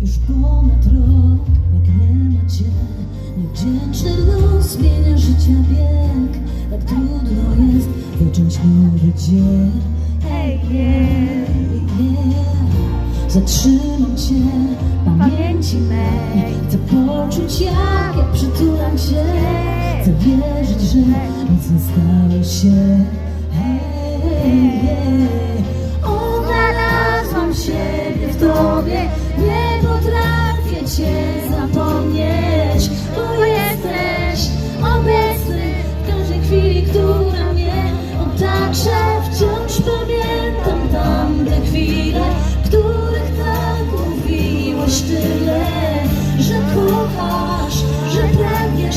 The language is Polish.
Już ponad rok jak nie ma cię Niewdzięczny los zmienia życia bieg. Tak trudno jest zacząć nowy dzień. Hej, yeah. yeah. Zatrzymam cię, pamięci mej. Chcę poczuć jak ja przytulam cię Chcę wierzyć, że nic stało się. tobie Nie potrafię cię zapomnieć. Tu jesteś obecny w każdej chwili, która mnie otacza Wciąż pamiętam tamte chwile, których tak mówiłeś tyle Że kochasz, że pragniesz,